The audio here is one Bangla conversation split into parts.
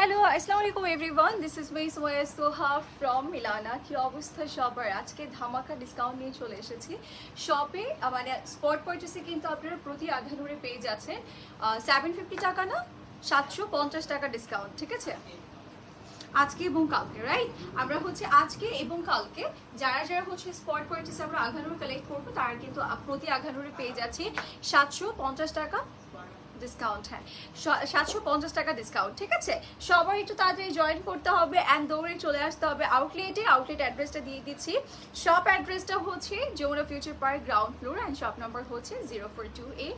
হ্যালো আসসালামু আলাইকুম এভরিওয়ান দিস ইজ মি সোয়া সোহা ফ্রম মিলানা কি অবস্থা সবার? আজকে ধামাকা ডিসকাউন্ট নিয়ে চলে এসেছি। শপে মানে স্পট পারচেসে কিন্তু আপনারা প্রতি আধানুরে পেয়ে যাচ্ছেন সেভেন ফিফটি টাকা না, সাতশো পঞ্চাশ টাকা ডিসকাউন্ট ঠিক আছে? আজকে এবং কালকে রাইট আমরা হচ্ছে আজকে এবং কালকে যারা যারা হচ্ছে স্পট পারচেসে আমরা আঘানুর কালেক্ট করব, তারা কিন্তু প্রতি আঘানুরে পেয়ে যাচ্ছে সাতশো পঞ্চাশ টাকা। ডিসকাউন্ট হ্যাঁ। সাতশো পঞ্চাশ টাকা ডিসকাউন্ট ঠিক আছে? সবাই একটু তাড়াতাড়ি জয়েন করতে হবে অ্যান্ড দৌড়ে চলে আসতে হবে আউটলেটে আউটলেট অ্যাড্রেসটা দিয়ে দিচ্ছি। শপ অ্যাড্রেসটা হচ্ছে Jamuna future park ground floor and shop number zero four four A এ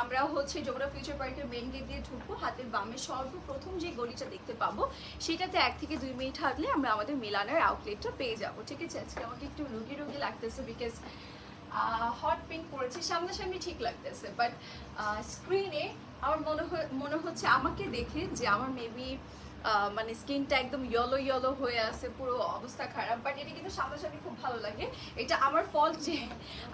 আমরা হচ্ছে যমুনা ফিউচার পার্কের মেন গেট দিয়ে ঢুকবো, হাতের বামে সর্বপ্রথম যে গলিটা দেখতে পাবো, সেটাতে এক থেকে দুই মিনিট হাঁটলে আমরা আমাদের মিলানের আউটলেটটা পেয়ে যাব, ঠিক আছে? আজকে আমাকে একটু রুগী রুগী লাগতেছে বিকজ হট পিঙ্ক পরেছে সামনাসামনি ঠিক লাগতেছে বাট স্ক্রিনে আমার মনে মনে হচ্ছে আমাকে দেখে যে আমার মেবি মানে স্কিনটা একদম ইয়েলো ইয়েলো হয়ে আছে, পুরো অবস্থা খারাপ বাট এটা কিন্তু সামনাসামনি খুব ভালো লাগে। এটা আমার ফল্ট যে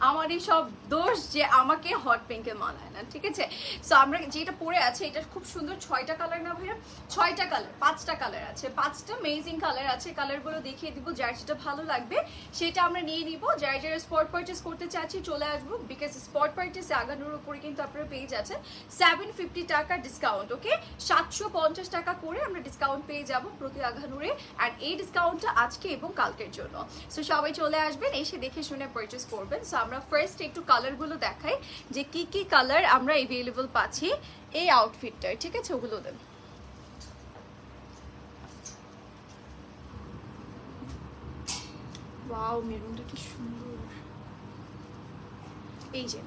আমার এই সব দোষ যে আমাকে হট পিঙ্কে মানায় না, ঠিক আছে? সো আমরা যেটা পরে আছে, এটা খুব সুন্দর ছয়টা কালার না ভাইয়া? ছয়টা কালার পাঁচটা কালার আছে। পাঁচটা মেজিং কালার আছে। কালারগুলো দেখিয়ে দিব যার যেটা ভালো লাগবে, সেটা আমরা নিয়ে নিব। যারা যারা স্পট পারচেস করতে চাচ্ছি চলে আসব। বিকজ স্পট পারচেস আগানোর উপরে কিন্তু আপনারা পেয়ে যাচ্ছেন সেভেন ফিফটি টাকা ডিসকাউন্ট ওকে সাতশো পঞ্চাশ টাকা করে আমরা ডিসকাউন্ট পেয়ে যাব প্রতি আঘানুরে আর এই ডিসকাউন্টটা আজকে এবং কালকের জন্য। সো সবাই চলে আসবেন, এসে দেখে শুনে পারচেস করবেন। সো আমরা ফার্স্ট একটু কালারগুলো দেখাই, যে কি কি কালার আমরা এভেলেবল পাচ্ছি এই আউটফিটটার ঠিক আছে? ওগুলো দেন। ওয়াও মেরুনটা কি সুন্দর। এই যে।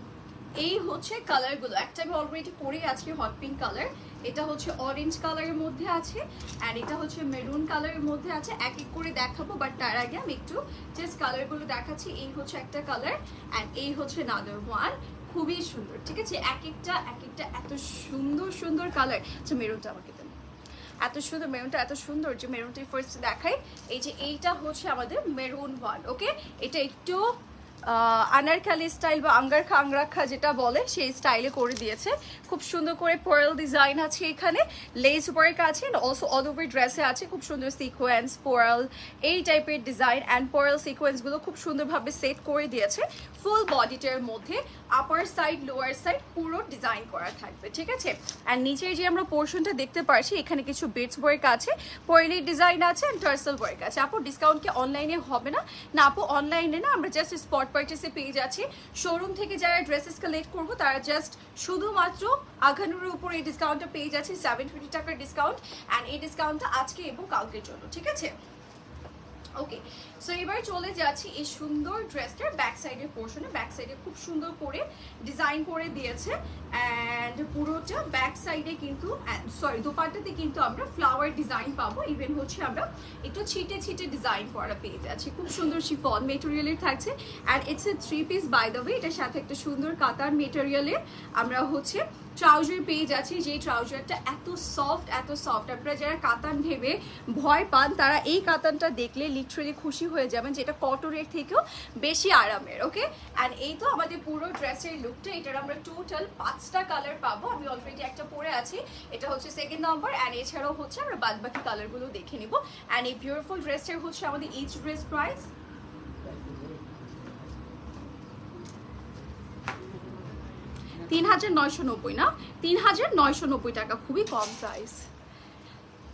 এই হচ্ছে কালারগুলো একটা আমি অলরেডি পরে আজকে হট পিঙ্ক কালার এটা হচ্ছে অরেঞ্জ কালারের মধ্যে আছে আর এটা হচ্ছে মেরুন কালারের মধ্যে আছে। এক এক করে দেখাবো বাট তার আগে আমি একটু জাস্ট কালারগুলো দেখাচ্ছি। এই হচ্ছে একটা কালার অ্যান্ড এই হচ্ছে নাদার ওয়ান খুবই সুন্দর, ঠিক আছে? এক একটা এক একটা এত সুন্দর সুন্দর কালার আচ্ছা মেরুনটা আমাকে দেন। এত সুন্দর মেরুনটা এত সুন্দর যে মেরুনটি ফার্স্ট দেখাই। এই যে এইটা হচ্ছে আমাদের মেরুন ওয়ান ওকে এটা একটু আনারখালি স্টাইল বা আঙ্গারখা খাংরাখা যেটা বলে, সেই স্টাইলে করে দিয়েছে। খুব সুন্দর করে পোয়াল ডিজাইন আছে এখানে লেস ওয়ার্ক আছে অলসো অল ওভার ড্রেসে আছে। খুব সুন্দর সিকোয়েন্স পোয়াল এই টাইপের ডিজাইন অ্যান্ড পোয়াল সিকোয়েন্সগুলো খুব সুন্দরভাবে সেট করে দিয়েছে। ফুল বডিটার মধ্যে আপার সাইড লোয়ার সাইড পুরো ডিজাইন করা থাকবে, ঠিক আছে? অ্যান্ড নিচের যে আমরা পোর্শনটা দেখতে পারছি, এখানে কিছু বেডস ওয়ার্ক আছে পোয়েলি ডিজাইন আছে অ্যান্ড টার্সেল ওয়ার্ক আছে। আপু ডিসকাউন্ট কি অনলাইনে হবে না? না, আপু অনলাইনে না, আমরা জাস্ট স্পট পারচেসে পেয়ে যাচ্ছি। শোরুম থেকে যারা ড্রেসেস কালেক্ট করব, তারা জাস্ট শুধুমাত্র আঘানুরের উপর এই ডিসকাউন্টটা পেয়ে যাচ্ছি সেভেন ফিফটি টাকার ডিসকাউন্ট অ্যান্ড এই ডিসকাউন্টটা আজকে এবং কালকের জন্য, ঠিক আছে? ওকে সো এবার চলে যাচ্ছি এই সুন্দর ড্রেসটার ব্যাক সাইডের পোর্শনে ব্যাক সাইডে খুব সুন্দর করে ডিজাইন করে দিয়েছে। অ্যান্ড পুরোটা ব্যাক সাইডে কিন্তু সরি দোপাট্টাতে কিন্তু আমরা ফ্লাওয়ার ডিজাইন পাবো। ইভেন হচ্ছে আমরা একটু ছিটে ছিটে ডিজাইন করা পেয়ে যাচ্ছি। খুব সুন্দর শিফন মেটেরিয়ালের থাকছে। And it's a three piece by the way এটার সাথে একটা সুন্দর কাতার মেটেরিয়ালের আমরা হচ্ছে ট্রাউজার পেয়ে যাচ্ছি। যে ট্রাউজারটা এত সফট এত সফট আপনারা যারা কাতান ভেবে ভয় পান, তারা এই কাতানটা দেখলে লিটারেলি খুশি হয়ে যাবেন যেটা কটনের থেকেও বেশি আরামের ওকে অ্যান্ড এই তো আমাদের পুরো ড্রেসের লুকটা এটার আমরা টোটাল পাঁচটা কালার পাবো। আমি অলরেডি একটা পরে আছি। এটা হচ্ছে সেকেন্ড নম্বর অ্যান্ড এছাড়াও হচ্ছে আমরা বাদ বাকি কালারগুলো দেখে নিব। অ্যান্ড এই বিউটিফুল ড্রেসটার হচ্ছে আমাদের ইচ ড্রেস প্রাইস তিন হাজার নয়শো নব্বই না? তিন হাজার নয়শো নব্বই টাকা, খুবই কম প্রাইস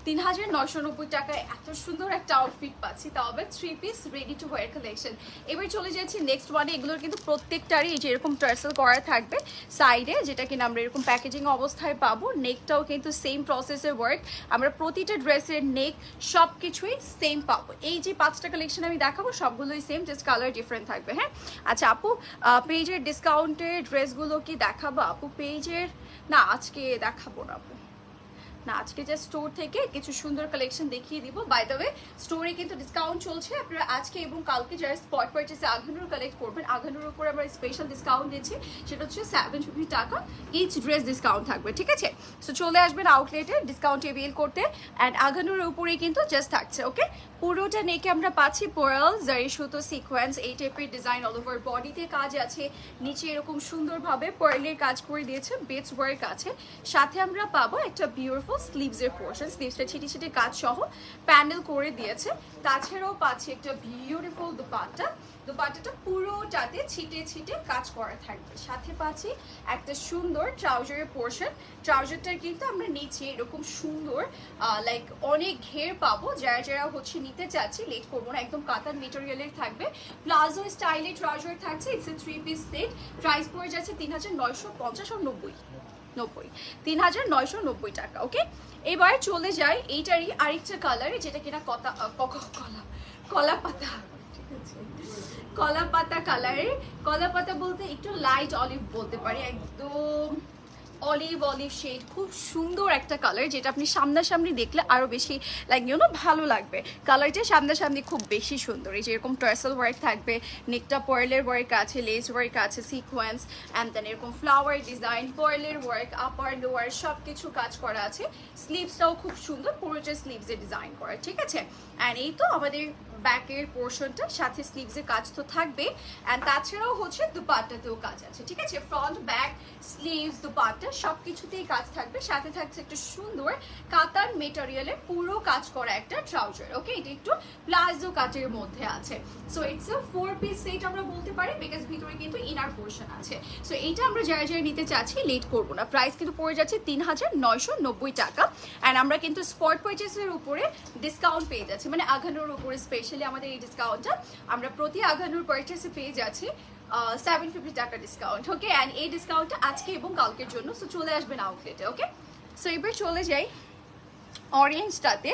তিন হাজার নয়শো নব্বই টাকায় এত সুন্দর একটা আউটফিট পাচ্ছি, তাও আবার three piece ready to wear collection এবার চলে যাচ্ছি নেক্সট ওয়ানে এগুলোর কিন্তু প্রত্যেকটারই যে এরকম টার্সেল করা থাকবে সাইডে যেটা কিনা আমরা এরকম প্যাকেজিং অবস্থায় পাবো নেকটাও কিন্তু সেম প্রসেসের ওয়ার্ক আমরা প্রতিটা ড্রেসের নেক সব কিছুই সেম পাবো। এই যে পাঁচটা কালেকশন আমি দেখাবো, সবগুলোই সেম জাস্ট কালার ডিফারেন্ট থাকবে হ্যাঁ? আচ্ছা আপু পেজের ডিসকাউন্টের ড্রেসগুলো কি দেখাবো? আপু পেজের না, আজকে দেখাবো না, আপু। না, আজকে জাস্ট স্টোর থেকে কিছু সুন্দর কালেকশন দেখিয়ে দিব। বাই দ্য ওয়ে স্টোরে কিন্তু ডিসকাউন্ট চলছে। আপনারা আজকে এবং কালকে যারা স্পট পারচেসে আঘানুর কালেক্ট করবেন, আঘানুর উপর আমরা স্পেশাল ডিসকাউন্ট দিচ্ছি সেটা হচ্ছে সেভেন ফিফটি টাকা। ইচ ড্রেস ডিসকাউন্ট থাকবে, ঠিক আছে? সো চলে আসবেন আউটলেটে ডিসকাউন্ট এভেল করতে। অ্যান্ড আঘানুর উপরেই কিন্তু জাস্ট থাকছে ওকে পুরোটা নেকে আমরা পাচ্ছি পোরাল জারি সুতো সিকোয়েন্স এই টাইপের ডিজাইন অল ওভার বডিতে কাজ আছে। নিচে এরকম সুন্দরভাবে পার্লের কাজ করে দিয়েছে বেটস ওয়ার্ক আছে। সাথে আমরা পাবো একটা বিউটিফুল স্লিভসের পোর্শন স্লিভসটা ছিটি ছিটি কাজ সহ প্যান্ডেল করে দিয়েছে। তাছাড়াও পাচ্ছি একটা বিউটিফুল দুপাট্টা। দুপাট্টাটা পুরোটাতে ছিটে ছিটে কাজ করা থাকবে। সাথে পাচ্ছি একটা সুন্দর ট্রাউজারের পোর্শন ট্রাউজারটা কিন্তু আমরা নিচে এরকম সুন্দর লাইক অনেক ঘের পাবো। যারা যারা হচ্ছে নিতে চাচ্ছি লেট করব না, একদম কাতার মেটেরিয়ালের থাকবে। প্লাজো স্টাইলের ট্রাউজার থাকছে it's a three piece set price পড়ে যাচ্ছে তিন হাজার নয়শো পঞ্চাশ আর নব্বই। নব্বই। তিন হাজার নয়শো নব্বই টাকা ওকে এবার চলে যায় এইটারই আরেকটা কালারে যেটা কিনা কতা কলা কলা পাতা কলা পাতা কালারের কলা পাতা বলতে একটু লাইট অলিভ বলতে পারি, একদম অলিভ অলিভ শেড খুব সুন্দর একটা কালার যেটা আপনি সামনাসামনি দেখলে আরও বেশি লাইক ইউ নো ভালো লাগবে। কালারটা সামনাসামনি খুব বেশি সুন্দর। এই যে এরকম টার্সেল ওয়ার্ক থাকবে নেকটা পার্লের ওয়ার্ক আছে লেস ওয়ার্ক আছে সিকোয়েন্স অ্যান্ড দেন এরকম ফ্লাওয়ার ডিজাইন পার্লের ওয়ার্ক আপার লোয়ার সব কিছু কাজ করা আছে। স্লিভসটাও খুব সুন্দর পুরোটা স্লিভসে ডিজাইন করা, ঠিক আছে? অ্যান্ড এই তো আমাদের ব্যাকের পোর্শনটা, সাথে স্লিভসের কাজ তো থাকবে। অ্যান্ড তাছাড়াও হচ্ছে দুপাট্টাতেও কাজ আছে, ঠিক আছে? ফ্রন্ট ব্যাক স্লিভস দুপাট্টা সব কিছুতেই কাজ থাকবে। সাথে থাকছে একটা সুন্দর কাতার মেটেরিয়ালের পুরো কাজ করা একটা ট্রাউজার ওকে এটা একটু প্লাজো কাটের মধ্যে আছে। So it's a four piece set আমরা বলতে পারি বিকজ ভিতরে কিন্তু ইনার পোর্শন আছে। সো এইটা আমরা যারা যারা নিতে চাচ্ছি লেট করব না। প্রাইস কিন্তু পড়ে যাচ্ছে তিন হাজার নয়শো নব্বই টাকা। অ্যান্ড আমরা কিন্তু স্পট পারচেসের উপরে ডিসকাউন্ট পেয়ে যাচ্ছি। মানে আঘানোর উপরে স্পেশালি আমাদের এই ডিসকাউন্টটা আমরা প্রতি আঘানোর পারচেসে পেয়ে যাচ্ছি সেভেন ফিফটি টাকা ডিসকাউন্ট ওকে অ্যান্ড এই ডিসকাউন্টটা আজকে এবং কালকের জন্য সো চলে আসবেন আউটলেটে ওকে সো এবার চলে যাই অরেঞ্জটাতে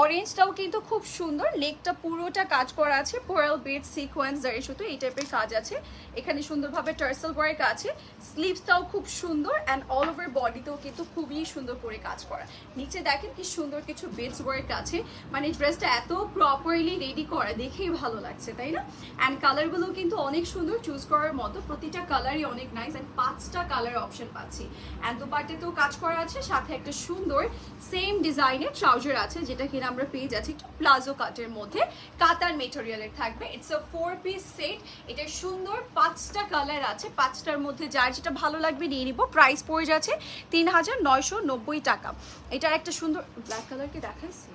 অরেঞ্জটাও কিন্তু খুব সুন্দর। লেগটা পুরোটা কাজ করা আছে। পোয়াল বেড সিকোয়েন্স দাঁড়িয়ে শুধু এই টাইপের কাজ আছে। এখানে সুন্দরভাবে টার্সেল ওয়ার্ক আছে। স্লিভসটাও খুব সুন্দর অ্যান্ড অল ওভার বডিতেও কিন্তু খুবই সুন্দর করে কাজ করা। নিচে দেখেন কি সুন্দর কিছু বেডস ওয়ার্ক আছে। মানে ড্রেসটা এত প্রপারলি রেডি করা, দেখেই ভালো লাগছে, তাই না? অ্যান্ড কালারগুলো কিন্তু অনেক সুন্দর চুজ করার মতো। প্রতিটা কালারই অনেক নাইস অ্যান্ড পাঁচটা কালার অপশন পাচ্ছি। অ্যান্ড দুপাটেতেও কাজ করা আছে, সাথে একটা সুন্দর সেম ডিজাইনের ট্রাউজার আছে যেটা কিনা আমরা পেয়ে যাচ্ছি একটু প্লাজো কাটের মধ্যে। কাতার মেটেরিয়ালের থাকবে। It's a four piece set এটা সুন্দর পাঁচটা কালার আছে। পাঁচটার মধ্যে যার যেটা ভালো লাগবে নিয়ে নিব। প্রাইস পড়ে যাচ্ছে তিন হাজার নয়শো নব্বই টাকা। এটার একটা সুন্দর ব্ল্যাক কালার কি দেখাইছি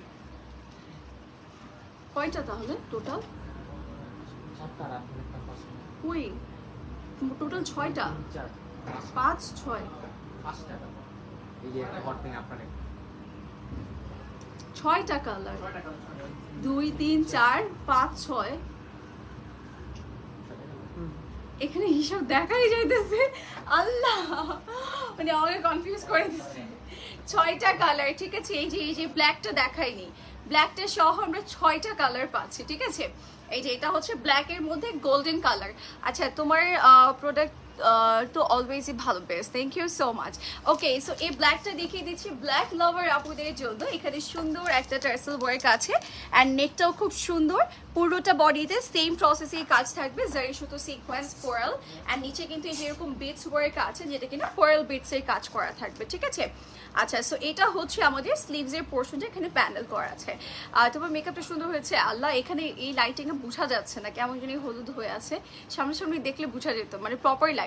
কয়টা তাহলে টোটাল ওই টোটাল ছয়টা? পাঁচ ছয়। পাঁচটা। এই যে একটা হট আপনার। ছয়টা কালার দুই, তিন, চার, পাঁচ, ছয়। এখানে হিসাব দেখাই যাইতেছে। আল্লাহ! মানে আমাকে কনফিউজ করে দিচ্ছে। ছয়টা কালার ঠিক আছে? এই যে এই যে ব্ল্যাকটা দেখাইনি। ব্ল্যাকটা সহ আমরা ছয়টা কালার পাচ্ছি, ঠিক আছে? এই যে, এটা হচ্ছে ব্ল্যাকের মধ্যে গোল্ডেন কালার আচ্ছা তোমার প্রোডাক্ট তো অলওয়েজই ভালো best thank you so much okay so এই ব্ল্যাকটা দেখিয়ে দিচ্ছি। ব্ল্যাক লাভার আপুদের জন্য এখানে সুন্দর একটা টার্সেল ওয়ার্ক আছে। অ্যান্ড নেকটাও খুব সুন্দর। পুরোটা বডিতে সেম প্রসেসে কাজ থাকবে। জারি সুতো সিকোয়েন্স কোরাল অ্যান্ড নিচে কিন্তু এই যে এরকম বিটস ওয়ার্ক আছে, যেটা কিনা কোরাল বিটসের কাজ করা থাকবে, ঠিক আছে? আচ্ছা সো এটা হচ্ছে আমাদের স্লিভসের পোর্শনটা এখানে প্যানেল করা আছে। আর তোমার মেকআপটা সুন্দর হয়েছে? আল্লাহ, এখানে এই লাইটিংয়ে বোঝা যাচ্ছে না, কেমন জানি হলুদ হয়ে আছে। সামনাসামনি দেখলে বোঝা যেত মানে প্রপার লাইটে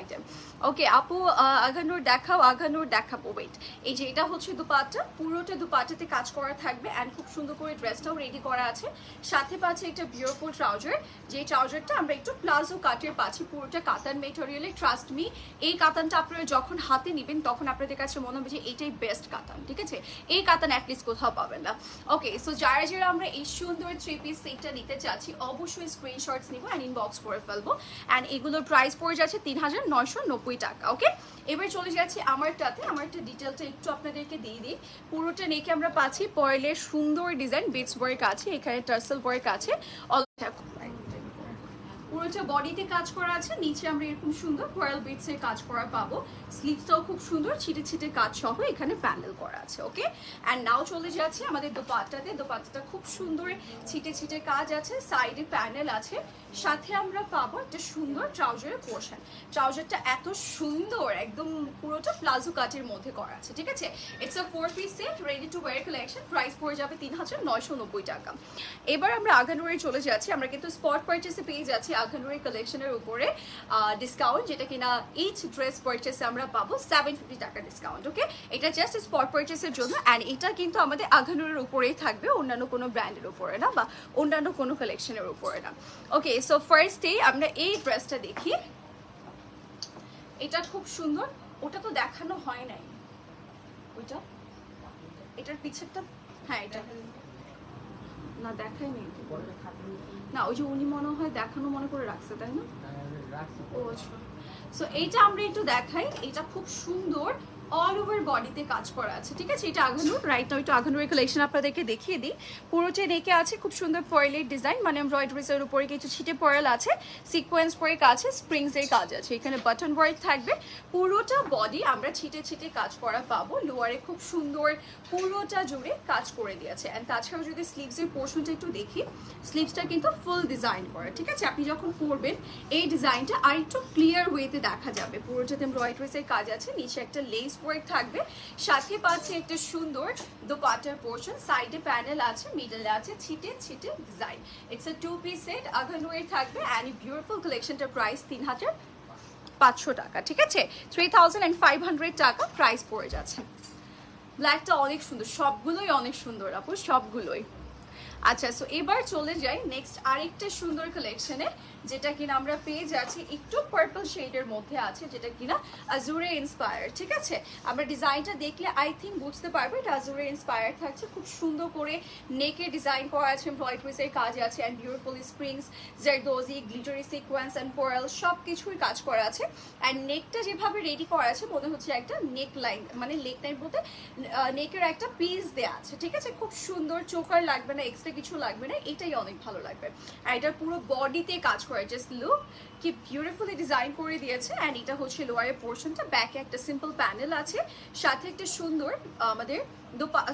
ওকে আপু আহ, আগানোর দেখাও আগানোর দেখাবো ওয়েট এই যে এটা হচ্ছে দুপাট্টা পুরোটা দুপাট্টাতে কাজ করা থাকবে অ্যান্ড খুব সুন্দর করে ড্রেসটাও রেডি করা আছে। সাথে পাচ্ছে একটা বিউরফুল ট্রাউজার যে ট্রাউজারটা আমরা একটু প্লাজো কাটের পাচ্ছি পুরোটা কাতান মেটেরিয়ালে ট্রাস্ট মি এই কাতানটা আপনারা যখন হাতে নেবেন তখন আপনাদের কাছে মনে হবে যে এটাই বেস্ট কাতান ঠিক আছে? এই কাতান অ্যাটলিস্ট কোথাও পাবেন না। ওকে সো যারা যারা আমরা এই সুন্দর থ্রি পিস সেটটা নিতে চাচ্ছি অবশ্যই স্ক্রিনশটস নিব অ্যান্ড ইনবক্স করে ফেলব। অ্যান্ড এগুলোর প্রাইস পড়ে যাচ্ছে তিন হাজার নয়শো নব্বই টাকা ওকে এবার চলে যাচ্ছি আমারটাতে। আমারটা ডিটেলটা একটু আপনাদেরকে দিয়ে দিই। পুরোটা নেকে আমরা পাচ্ছি পয়েলের সুন্দর ডিজাইন বিটস ওয়ার্ক আছে, এখানে টার্সেল ওয়ার্ক আছে। পুরোটা বডিতে কাজ করা আছে। নিচে আমরা এরকম সুন্দর কোয়াল বিটস কাজ করা পাবো। স্লিভসটাও খুব সুন্দর, ছিটে ছিটে কাজ সহ এখানে প্যানেল করা আছে ওকে অ্যান্ড নাও চলে যাচ্ছে আমাদের দোপাট্টাতে। দোপাট্টাটা খুব সুন্দর, ছিটে ছিটে কাজ আছে সাইডে প্যানেল আছে। সাথে আমরা পাবো একটা সুন্দর ট্রাউজারের পোর্শন ট্রাউজারটা এত সুন্দর, একদম পুরোটা প্লাজো কাটের মধ্যে করা আছে, ঠিক আছে? It's a four piece set ready to wear collection price পড়ে যাবে তিন হাজার নয়শো নব্বই টাকা। এবার আমরা আগানোয়ারে চলে যাচ্ছি। আমরা কিন্তু স্পট পারচেসে পেয়ে যাচ্ছি আঘানুরি কালেকশনের উপরে ডিসকাউন্ট যেটা কিনা ইচ ড্রেস পারচেসে আমরা পাবো সেভেন ফিফটি টাকা ডিসকাউন্ট ওকে এটা জাস্ট স্পট পারচেসের জন্য অ্যান্ড এটা কিন্তু আমাদের আঘানুরের উপরেই থাকবে, অন্যান্য কোনো ব্র্যান্ডের উপরে না, বা অন্যান্য কোনো কালেকশনের উপরে না ওকে সো ফার্স্ট ফার্স্টে আমরা এই ড্রেসটা দেখি। এটা খুব সুন্দর, ওটা তো দেখানো হয় নাই। ওইটা? এটার পিছেরটা হ্যাঁ এটা। না দেখাই। না ওই যে উনি মনে হয় দেখানো মনে করে রাখছে তাই না? ও আচ্ছা। সো এইটা আমরা একটু দেখাই। এটা খুব সুন্দর। অল ওভার বডিতে কাজ করা আছে, ঠিক আছে? এটা আঘানুর রাইট নাও একটু আঘানুরের কালেকশন আপনাদেরকে দেখিয়ে দিই। পুরোটা নেকে আছে খুব সুন্দর পয়েলের ডিজাইন মানে এমব্রয়ডারিসের উপরে কিছু ছিটে পয়েল আছে সিকোয়েন্স কাজ আছে স্প্রিংস এর কাজ আছে। এখানে বাটন ওয়ার্ক থাকবে। পুরোটা বডি আমরা ছিটে ছিটে কাজ করা পাবো লোয়ারে খুব সুন্দর পুরোটা জুড়ে কাজ করে দিয়েছে। অ্যান্ড তাছাড়াও যদি স্লিভসের পোর্শনটা একটু দেখি স্লিভসটা কিন্তু ফুল ডিজাইন করা, ঠিক আছে? আপনি যখন পরবেন, এই ডিজাইনটা আর একটু ক্লিয়ার ওয়েতে দেখা যাবে। পুরোটাতে এমব্রয়ডারিসের কাজ আছে, নিচে একটা লেস ওয়ার্ক থাকবে। সাথে পাচ্ছে একটা সুন্দর দোপাটার পোর্শন সাইডে প্যানেল আছে মিডলে আছে, ছিটে ছিটে design it's a two piece set আঘানুয়ের থাকবে অ্যান্ড বিউটিফুল কালেকশনটার প্রাইস তিন হাজার পাঁচশো টাকা, ঠিক আছে? Three thousand and five hundred টাকা প্রাইস পড়ে যাচ্ছে। ব্ল্যাকটা অনেক সুন্দর, সবগুলোই অনেক সুন্দর আপু, সবগুলোই। আচ্ছা সো এবার চলে যাই নেক্সট আরেকটা সুন্দর কালেকশনে যেটা কিনা আমরা পেয়ে যাচ্ছি একটু পার্পল শেডের মধ্যে আছে, যেটা কিনা আজুরে ইন্সপায়ার ঠিক আছে? আমরা ডিজাইনটা দেখলে আই থিঙ্ক বুঝতে পারব, এটা আজুরে ইন্সপায়ার থাকছে। খুব সুন্দর করে নেকে ডিজাইন করা আছে এমব্রয়ডারিসের কাজ আছে and beautiful springs zardozi glittery sequence and পোরাল সব কিছুই কাজ করা আছে। অ্যান্ড নেকটা যেভাবে রেডি করা আছে, মনে হচ্ছে একটা নেক লাইন মানে নেক লাইন বলতে নেকের একটা পিস দেওয়া আছে, ঠিক আছে? খুব সুন্দর চোকার লাগবে না এক্সট্রা কিছু লাগবে না, এটাই অনেক ভালো লাগবে। আর এটার পুরো বডিতে কাজ করে জাস্ট লুক কি বিউটিফুলি ডিজাইন করে দিয়েছে অ্যান্ড এটা হচ্ছে লোয়ারের পোর্শনটা ব্যাকে একটা সিম্পল প্যানেল আছে সাথে একটা সুন্দর আমাদের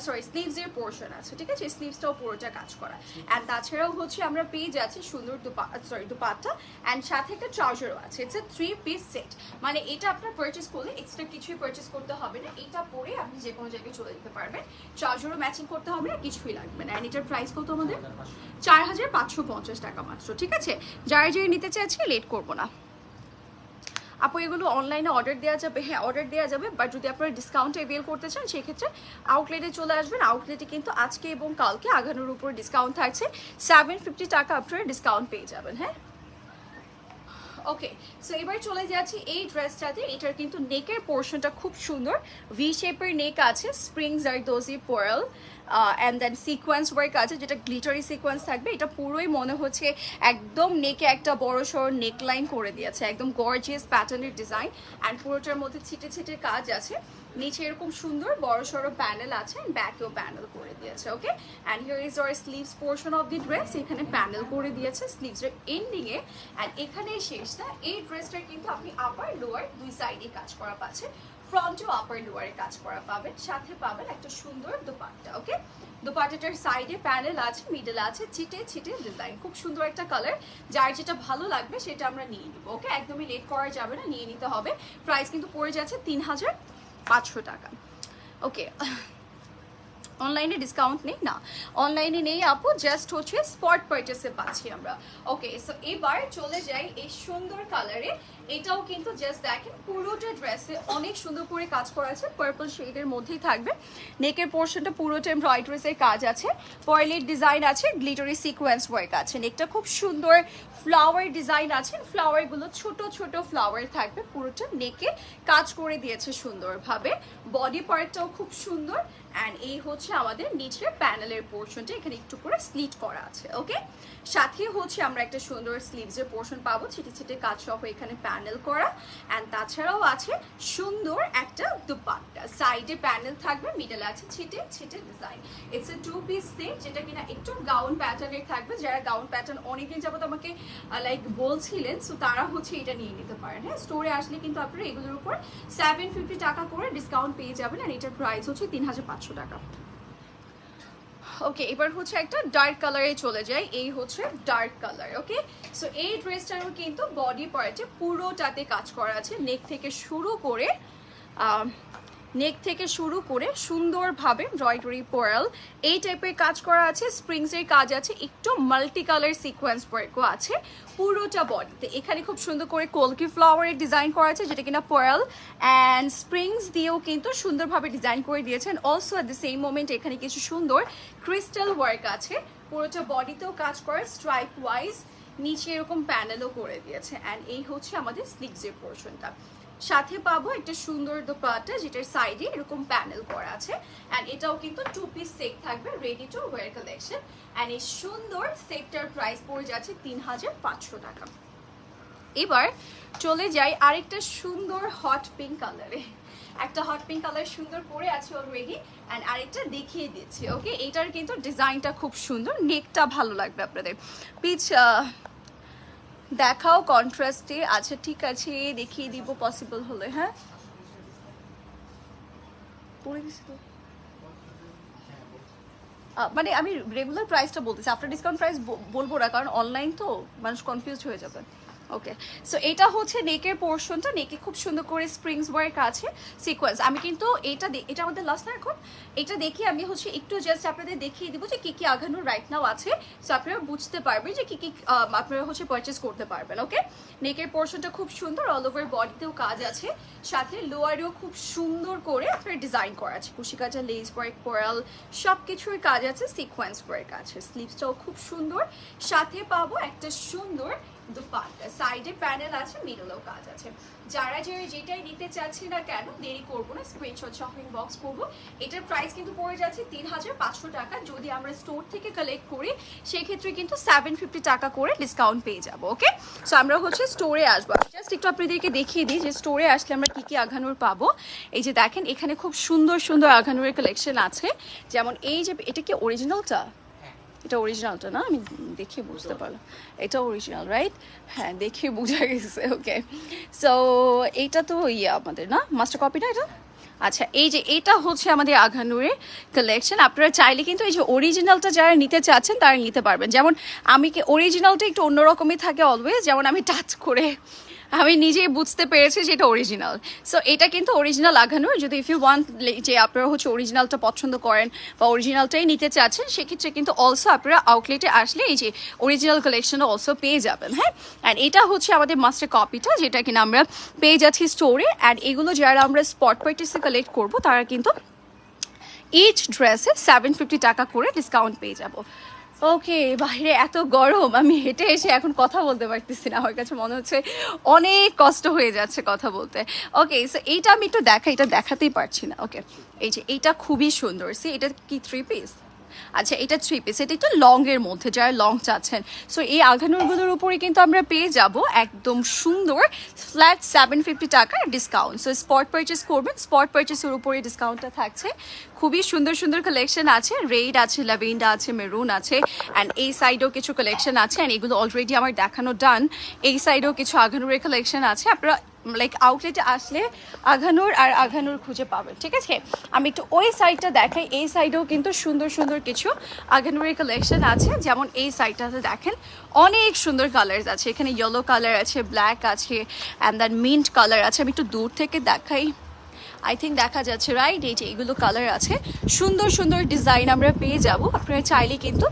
সরি স্লিভস এর পোর্শন আছে ঠিক আছে? স্লিভসটাও পুরোটা কাজ করা। অ্যান্ড তাছাড়াও হচ্ছে আমরা পেয়ে যাচ্ছি সুন্দর দুপা সরি দুপাট্টা অ্যান্ড সাথে একটা ট্রাউজারও আছে। It's a three piece set মানে এটা আপনার পারচেস করলে এক্সট্রা কিছুই পারচেস করতে হবে না। এটা পরে আপনি যে কোনো জায়গায় চলে যেতে পারবেন। ট্রাউজারও ম্যাচিং করতে হবে না কিছুই লাগবে না। অ্যান্ড এটার প্রাইস কত আমাদের? চার হাজার পাঁচশো। পঞ্চাশ টাকা মাত্র ঠিক আছে? যারা যারা নিতে চাইছে লেট করব না। আপু, এগুলো অনলাইনে অর্ডার দেওয়া যাবে। হ্যাঁ অর্ডার দেওয়া যাবে বাট যদি আপনারা ডিসকাউন্ট এভেল করতে চান, সেক্ষেত্রে আউটলেটে চলে আসবেন। আউটলেটে কিন্তু আজকে এবং কালকে আগানোর উপর ডিসকাউন্ট থাকছে। সেভেন ফিফটি টাকা আপনারা ডিসকাউন্ট পেয়ে যাবেন হ্যাঁ? ওকে সো এবার চলে যাচ্ছি এই ড্রেসটাতে এটার কিন্তু নেকের পোর্শনটা খুব সুন্দর। ভি শেপের নেক আছে। স্প্রিংস আর দোজি পোরাল অ্যান্ড দেন সিকোয়েন্স ওয়ার্ক আছে, যেটা গ্লিটারি সিকোয়েন্স থাকবে, এটা পুরোই মনে হচ্ছে একদম নেকে একটা বড় সড় নেক লাইন করে দিয়েছে, একদম গর্জিয়াস প্যাটার্নের ডিজাইন অ্যান্ড পুরোটার মধ্যে ছিটে ছিটে কাজ আছে। নিচে এরকম সুন্দর বড় সড়ো প্যানেল আছে ব্যাকেও প্যানেল করে দিয়েছে okay and here is our sleeves portion of the dress এখানে প্যানেল করে দিয়েছে স্লিভসের এন্ডিং এ। অ্যান্ড এখানে শেষটা এই ড্রেসটার কিন্তু আপনি আপার লোয়ার দুই সাইডে কাজ করা পাচ্ছে ফ্রন্টও আপার লোয়ারে কাজ করা পাবেন, সাথে পাবেন একটা সুন্দর দোপাট্টা ওকে দোপাট্টাটার সাইডে প্যানেল আছে মিডল আছে, ছিটে ছিটে ডিজাইন খুব সুন্দর একটা কালার যার যেটা ভালো লাগবে সেটা আমরা নিয়ে নিব ওকে একদমই লেট করা যাবে না, নিয়ে নিতে হবে প্রাইস কিন্তু পড়ে যাচ্ছে তিন হাজার পাঁচশো টাকা ওকে অনলাইনে ডিসকাউন্ট নেই, না অনলাইনে নেই আপু জাস্ট হচ্ছে স্পট পারচেসে পাচ্ছি আমরা ওকে সো এবার চলে যাই এই সুন্দর কালারে এটাও কিন্তু জাস্ট দেখেন, পুরোটা ড্রেসে অনেক সুন্দর করে কাজ করা আছে। পার্পল শেডের মধ্যেই থাকবে। নেকের পোর্শনটা পুরোটা এমব্রয়ডারিসের কাজ আছে। পয়েলের ডিজাইন আছে গ্লিটারি সিকোয়েন্স ওয়ার্ক আছে। নেকটা খুব সুন্দর ফ্লাওয়ার ডিজাইন আছে। ফ্লাওয়ারগুলো ছোট ছোট ফ্লাওয়ার থাকবে। পুরোটা নেকে কাজ করে দিয়েছে সুন্দরভাবে। বডি পার্টটাও খুব সুন্দর। অ্যান্ড এই হচ্ছে আমাদের নিচের প্যানেলের পোর্শনটা এখানে একটু করে স্লিট করা আছে ওকে সাথে হচ্ছে আমরা একটা সুন্দর স্লিভসের পোর্শন পাবো। ছিটে ছিটে কাজ সহ এখানে প্যানেল করা। অ্যান্ড তাছাড়াও আছে সুন্দর একটা দুপাট্টা। সাইডে প্যানেল থাকবে মিডলে আছে ছিটে ছিটে design it's a two piece set যেটা কিনা একটু গাউন প্যাটার্নের থাকবে। যারা গাউন প্যাটার্ন অনেকদিন যাবত আমাকে লাইক বলছিলেন সো তারা হচ্ছে এটা নিয়ে নিতে পারেন। হ্যাঁ স্টোরে আসলে কিন্তু আপনারা এগুলোর উপর সেভেন ফিফটি টাকা করে ডিসকাউন্ট পেয়ে যাবেন। আর এটার প্রাইস হচ্ছে তিন হাজার পাঁচশো টাকা। ওকে এবার হচ্ছে একটা ডার্ক কালারে চলে যায় এই হচ্ছে ডার্ক কালার ওকে সো এই ড্রেসটারও কিন্তু বডি পার্টে পুরোটাতে কাজ করা আছে। নেক থেকে শুরু করে নেক থেকে শুরু করে সুন্দরভাবে এমব্রয়ডারি পোরাল এই টাইপের কাজ করা আছে। স্প্রিংসের কাজ আছে। একটু মাল্টি কালার সিকোয়েন্স ওয়ার্কও আছে পুরোটা বডিতে এখানে খুব সুন্দর করে কলকি ফ্লাওয়ারের ডিজাইন করা আছে, যেটা কিনা পোরাল অ্যান্ড স্প্রিংস দিয়েও কিন্তু সুন্দরভাবে ডিজাইন করে দিয়েছেন। Also at the same moment এখানে কিছু সুন্দর ক্রিস্টাল ওয়ার্ক আছে। পুরোটা বডিতেও কাজ করে স্ট্রাইপ ওয়াইজ নিচে এরকম প্যানেলও করে দিয়েছে। অ্যান্ড এই হচ্ছে আমাদের স্লিভসের পোর্শনটা সাথে পাবো একটা সুন্দর দোপাটা, যেটার সাইডে এরকম প্যানেল করা আছে। অ্যান্ড এটাও কিন্তু টু পিস সেট থাকবে ready to wear collection and এই সুন্দর সেটটার প্রাইস পড়ে যাচ্ছে তিন হাজার পাঁচশো টাকা। এবার চলে যাই আরেকটা সুন্দর হট পিঙ্ক কালারে একটা হট পিঙ্ক কালার সুন্দর পরে আছে অলরেডি অ্যান্ড আরেকটা দেখিয়ে দিচ্ছি ওকে এটার কিন্তু ডিজাইনটা খুব সুন্দর নেকটা ভালো লাগবে আপনাদের। পিচ দেখাও কন্ট্রাস্টে আচ্ছা ঠিক আছে দেখিয়ে দিব পসিবল হলে হ্যাঁ? মানে আমি রেগুলার প্রাইসটা বলতেছি আফটার ডিসকাউন্ট প্রাইস বলব না, কারণ অনলাইন তো মানুষ কনফিউজ হয়ে যাবে। ওকে সো এটা হচ্ছে নেকের পোর্শনটা নেকে খুব সুন্দর করে স্প্রিংস ওয়ার্ক আছে। সিকোয়েন্স আমি কিন্তু এটা এটা আমাদের লাস্ট না এখন। এটা দেখে আমি হচ্ছে একটু জাস্ট আপনাদের দেখিয়ে দিব যে কি কি আঘানোর রাইট নাও আছে। সো আপনারা বুঝতে পারবেন যে কি কি আপনারা হচ্ছে পারচেস করতে পারবেন। ওকে নেকের পোর্শনটা খুব সুন্দর। অল ওভার বডিতেও কাজ আছে। সাথে লোয়ারেও খুব সুন্দর করে আপনার ডিজাইন করা আছে। কুশি কাটা লেস ওয়ার্ক পোরাল সব কিছুর কাজ আছে। সিকোয়েন্স ওয়ার্ক আছে। স্লিভসটাও খুব সুন্দর। সাথে পাবো একটা সুন্দর দুপাট্টা সাইডে প্যানেল আছে মিডলেও কাজ আছে। যারা যারা যেটাই নিতে চাচ্ছি না কেন, দেরি করব না স্ক্রিনশট শপিং বক্স করব। এটার প্রাইস কিন্তু পড়ে যাচ্ছে তিন হাজার পাঁচশো টাকা। যদি আমরা স্টোর থেকে কালেক্ট করি, সেক্ষেত্রে কিন্তু সেভেন ফিফটি টাকা করে ডিসকাউন্ট পেয়ে যাব ওকে সো আমরা হচ্ছে স্টোরে আসব। জাস্ট একটু আপনাদেরকে দেখিয়ে দিই যে স্টোরে আসলে আমরা কি কি আঘানোর পাবো। এই যে দেখেন, এখানে খুব সুন্দর সুন্দর আঘানোর কালেকশন আছে। যেমন এই যে, এটা কি অরিজিনালটা এটা অরিজিনালটা না? আমি দেখে বুঝতে পারলাম। এটা অরিজিনাল রাইট হ্যাঁ দেখে বোঝা গেছে ওকে সো এইটা তো ইয়ে আমাদের না? মাস্টার কপি না এটা? আচ্ছা এই যে এটা হচ্ছে আমাদের আঘানুরের কালেকশন আপনারা চাইলে কিন্তু এই যে অরিজিনালটা যারা নিতে চাচ্ছেন, তারা নিতে পারবেন। যেমন, আমি কি অরিজিনালটা একটু অন্যরকমই থাকে অলওয়েজ যেমন, আমি টাচ করে আমি নিজেই বুঝতে পেরেছি যে এটা অরিজিনাল সো এটা কিন্তু অরিজিনাল আঘানোর যদি ইফ ইউ ওয়ান্ট যে আপনারা হচ্ছে অরিজিনালটা পছন্দ করেন বা অরিজিনালটাই নিতে চাচ্ছেন, সেক্ষেত্রে কিন্তু অলসো আপনারা আউটলেটে আসলে এই যে অরিজিনাল কালেকশনও অলসো পেয়ে যাবেন হ্যাঁ? অ্যান্ড এটা হচ্ছে আমাদের মাস্টার কপিটা যেটা কিনা আমরা পেয়ে যাচ্ছি স্টোরে অ্যান্ড এগুলো যারা আমরা স্পট পার্টিসে কালেক্ট করব, তারা কিন্তু ইচ ড্রেসে সেভেন ফিফটি টাকা করে ডিসকাউন্ট পেয়ে যাব। ওকে, বাইরে এত গরম, আমি হেঁটে এসে এখন কথা বলতে পারতেছি না। আমার কাছে মনে হচ্ছে অনেক কষ্ট হয়ে যাচ্ছে কথা বলতে। ওকে সো এইটা আমি একটু দেখা, এটা দেখাতেই পারছি না। ওকে, এই যে এইটা খুবই সুন্দর। সি এটা কি থ্রি পিস আচ্ছা এটা থ্রি পিস এটা একটু লং এর মধ্যে, যারা লং চাচ্ছেন। সো এই আঘানুরগুলোর উপরে কিন্তু আমরা পেয়ে যাব একদম সুন্দর ফ্ল্যাট সেভেন ফিফটি টাকার ডিসকাউন্ট সো স্পট পারচেস করবেন স্পট পারচেসের উপরে ডিসকাউন্টটা থাকছে। খুবই সুন্দর সুন্দর কালেকশন আছে রেড আছে ল্যাভেন্ডা আছে মেরুন আছে অ্যান্ড এই সাইডেও কিছু কালেকশন আছে অ্যান্ড এগুলো অলরেডি আমার দেখানো ডান এই সাইডেও কিছু আঘানুরের কালেকশন আছে। আপনারা লাইক আউটলেটে আসলে আঘানুর আর আঘানুর খুঁজে পাবেন, ঠিক আছে? আমি একটু ওই সাইডটা দেখাই, এই সাইডেও কিন্তু সুন্দর সুন্দর কিছু আঘানুরের কালেকশন আছে। যেমন এই সাইডটাতে দেখেন, অনেক সুন্দর কালার্স আছে। এখানে ইয়েলো কালার আছে ব্ল্যাক আছে অ্যান্ড দ্যান মিন্ট কালার আছে। আমি একটু দূর থেকে দেখাই। আই থিঙ্ক দেখা যাচ্ছে রাইট এই যে এগুলো কালার আছে। সুন্দর সুন্দর ডিজাইন আমরা পেয়ে যাব। আপনারা চাইলে কিন্তু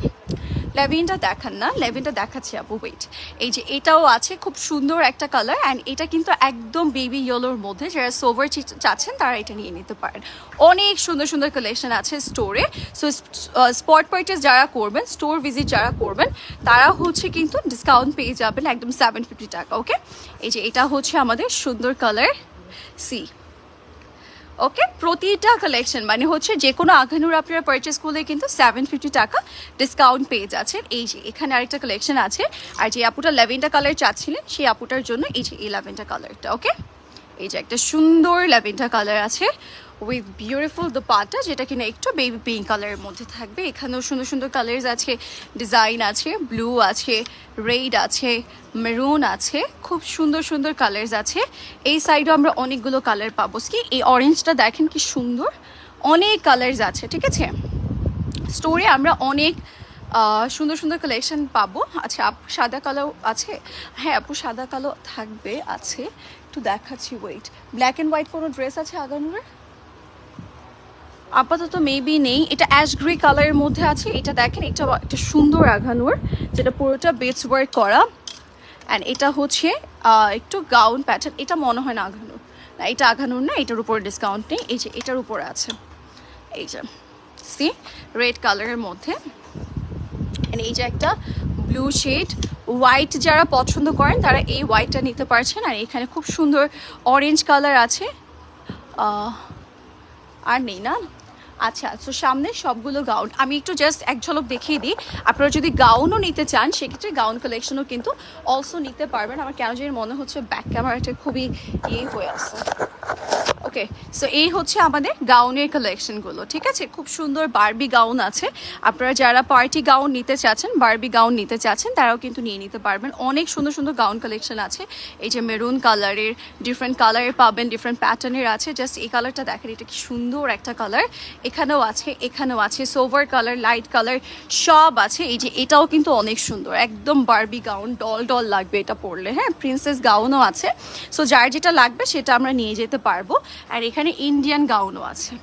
লেভিনটা দেখান না লেভিনটা দেখাচ্ছি আপু ওয়েট এই যে এটাও আছে, খুব সুন্দর একটা কালার অ্যান্ড এটা কিন্তু একদম বেবি ইয়েলোর মধ্যে, যারা সোভার চাচ্ছেন তারা এটা নিয়ে নিতে পারেন। অনেক সুন্দর সুন্দর কালেকশন আছে স্টোরে সো স্পট পার্চেস যারা করবেন স্টোর ভিজিট যারা করবেন, তারা হচ্ছে কিন্তু ডিসকাউন্ট পেয়ে যাবেন একদম সেভেন ফিফটি টাকা ওকে এই যে এটা হচ্ছে আমাদের সুন্দর কালার সি ওকে প্রতিটা কালেকশন মানে হচ্ছে যে কোনো আঘানুর আপনারা পারচেস করলে কিন্তু সেভেন ফিফটি টাকা ডিসকাউন্ট পেয়ে যাচ্ছেন। এই যে, এখানে আরেকটা কালেকশন আছে। আর যে আপুটা লেভেনটা কালার চাচ্ছিলেন, সেই আপুটার জন্য এই যে এই লেভেনটা কালারটা ওকে এই যে একটা সুন্দর ল্যাভেন্ডার কালার আছে। উইথ বিউটিফুল দোপাটা যেটা কিনা একটু বেবি পিঙ্ক কালারের মধ্যে থাকবে। এখানেও সুন্দর সুন্দর কালার্স আছে। ডিজাইন আছে ব্লু আছে রেড আছে মেরুন আছে, খুব সুন্দর সুন্দর কালার্স আছে। এই সাইডেও আমরা অনেকগুলো কালার পাবো। কি এই অরেঞ্জটা দেখেন কি সুন্দর। অনেক কালার্স আছে, ঠিক আছে? স্টোরে আমরা অনেক সুন্দর সুন্দর কালেকশন পাবো। আচ্ছা আপু সাদা কালো আছে? হ্যাঁ আপু সাদা কালো থাকবে, আছে। একটু দেখাচ্ছি ওয়েট ব্ল্যাক অ্যান্ড হোয়াইট কোনো ড্রেস আছে আগানুরের? আপাতত মেবি নেই। এটা অ্যাশ গ্রে কালারের মধ্যে আছে। এটা দেখেন, এটা একটা সুন্দর আঘানোর, যেটা পুরোটা বেটস ওয়ার্ক করা। অ্যান্ড এটা হচ্ছে একটু গাউন প্যাটার্ন এটা মনে হয় না আঘানোর। না, এটা আঘানোর না, এটার উপরে ডিসকাউন্ট নেই। এই যে, এটার উপরে আছে। এই যে সি রেড কালারের মধ্যে। And এই যে একটা ব্লু শেড হোয়াইট যারা পছন্দ করেন, তারা এই হোয়াইটটা নিতে পারছেন। আর এখানে খুব সুন্দর অরেঞ্জ কালার আছে। আর নেই না। আচ্ছা তো সামনে সবগুলো গাউন আমি একটু জাস্ট এক ঝলক দেখিয়ে দিই। আপনারা যদি গাউনও নিতে চান, সেক্ষেত্রে গাউন কালেকশনও কিন্তু অলসো নিতে পারবেন। আমার কেন যে মনে হচ্ছে ব্যাক ক্যামেরাটা খুবই ইয়ে হয়ে আছে। ওকে সো এই হচ্ছে আমাদের গাউনের কালেকশনগুলো ঠিক আছে? খুব সুন্দর বারবি গাউন আছে। আপনারা যারা পার্টি গাউন নিতে চাচ্ছেন বারবি গাউন নিতে চাচ্ছেন, তারাও কিন্তু নিয়ে নিতে পারবেন। অনেক সুন্দর সুন্দর গাউন কালেকশন আছে। এই যে মেরুন কালারের ডিফারেন্ট কালারের পাবেন ডিফারেন্ট প্যাটার্নের আছে। জাস্ট এই কালারটা দেখেন, এটা কি সুন্দর একটা কালার এখানেও আছে এখানেও আছে সোভার কালার লাইট কালার সব আছে। এই যে এটাও কিন্তু অনেক সুন্দর, একদম বারবি গাউন ডল ডল লাগবে এটা পরলে হ্যাঁ? প্রিন্সেস গাউনও আছে। সো যার যেটা লাগবে, সেটা আমরা নিয়ে যেতে পারব। আর এখানে ইন্ডিয়ান গাউনও আছে।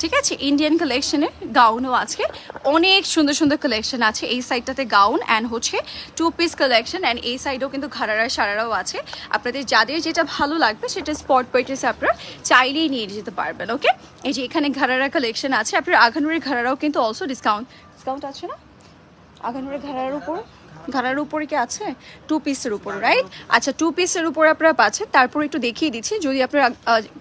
ঠিক আছে? ইন্ডিয়ান কালেকশনের গাউনও আছে অনেক সুন্দর সুন্দর কালেকশন আছে এই সাইডটাতে গাউন অ্যান্ড হচ্ছে টু পিস কালেকশন অ্যান্ড এই সাইডেও কিন্তু ঘাড়ারা, সারারাও আছে। আপনাদের যাদের যেটা ভালো লাগবে সেটা স্পট পার্টিসে আপনারা চাইলেই নিয়ে যেতে পারবেন ওকে এই যে এখানে ঘাড়ারা কালেকশন আছে, আপনার আঘানুরের ঘাড়ারাও কিন্তু অলসো ডিসকাউন্ট ডিসকাউন্ট আছে না? আঘানুরের ঘাড়ার উপর? ঘাড়ার উপরে কি আছে? টু পিসের উপর রাইট আচ্ছা টু পিসের উপর আপনারা পাচ্ছেন। তারপর একটু দেখিয়ে দিচ্ছি, যদি আপনারা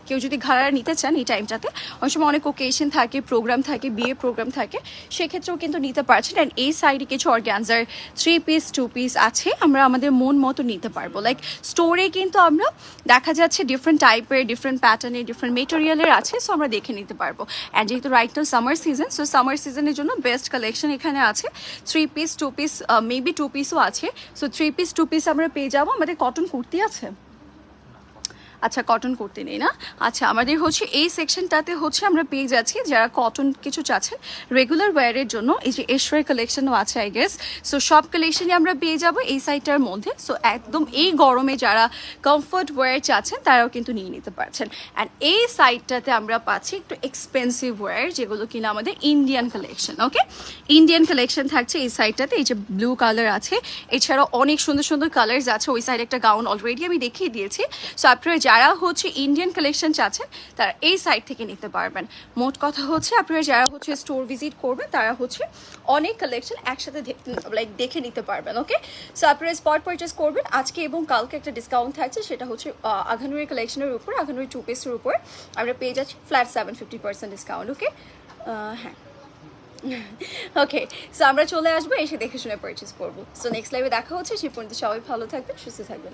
কেউ যদি ঘাড়া নিতে চান এই টাইমটাতে অনেক সময় অনেক ওকেশন থাকে প্রোগ্রাম থাকে বিয়ে প্রোগ্রাম থাকে, সেক্ষেত্রেও কিন্তু নিতে পারছেন। অ্যান্ড এই সাইডে কিছু অর্গ্যানজার থ্রি পিস টু পিস আছে, আমরা আমাদের মন মতো নিতে পারব। লাইক স্টোরে কিন্তু আমরা, দেখা যাচ্ছে ডিফারেন্ট টাইপের ডিফারেন্ট প্যাটার্নের ডিফারেন্ট মেটেরিয়ালের আছে সো আমরা দেখে নিতে পারব। অ্যান্ড যেহেতু right now summer season so summer সিজনের জন্য বেস্ট কালেকশন এখানে আছে। Three piece two piece maybe two পিসও আছে। So three piece two piece আমরা পেয়ে যাব। আমাদের কটন কুর্তি আছে। আচ্ছা কটন করতে নেই, না? আচ্ছা আমাদের হচ্ছে এই সেকশনটাতে হচ্ছে আমরা পেয়ে যাচ্ছি, যারা কটন কিছু চাচ্ছেন রেগুলার ওয়্যারের জন্য, এই যে এশওয়ার কালেকশনও আছে আই গেস সো সব কালেকশনই আমরা পেয়ে যাব এই সাইডটার মধ্যে। সো একদম এই গরমে যারা কমফোর্ট ওয়্যার চাচ্ছেন, তারাও কিন্তু নিয়ে নিতে পারছেন। অ্যান্ড এই সাইডটাতে আমরা পাচ্ছি একটু এক্সপেন্সিভ ওয়্যার যেগুলো কিনা আমাদের Indian collection okay Indian collection থাকছে এই সাইডটাতে এই যে ব্লু কালার আছে। এছাড়াও অনেক সুন্দর সুন্দর কালার্স আছে, ওই সাইডে একটা গাউন অলরেডি আমি দেখিয়ে দিয়েছি। সো আপনারা যারা হচ্ছে ইন্ডিয়ান কালেকশন চাচ্ছেন, তারা এই সাইট থেকে নিতে পারবেন। মোট কথা হচ্ছে, আপনারা যারা হচ্ছে স্টোর ভিজিট করবেন তারা হচ্ছে অনেক কালেকশন একসাথে লাইক দেখে নিতে পারবেন ওকে সো আপনারা স্পট পারচেস করবেন। আজকে এবং কালকে একটা ডিসকাউন্ট থাকছে, সেটা হচ্ছে আঘানুরি কালেকশনের উপর আঘানুরি টু পিসের উপর। আমরা পেয়ে যাচ্ছি flat seven fifty percent discount okay হ্যাঁ। ওকে সো আমরা চলে আসব, এসে দেখে শুনে পারচেস করব। সো নেক্সট লাইভে দেখা হচ্ছে, সে পর্যন্ত সবাই ভালো থাকবেন, সুস্থ থাকবেন।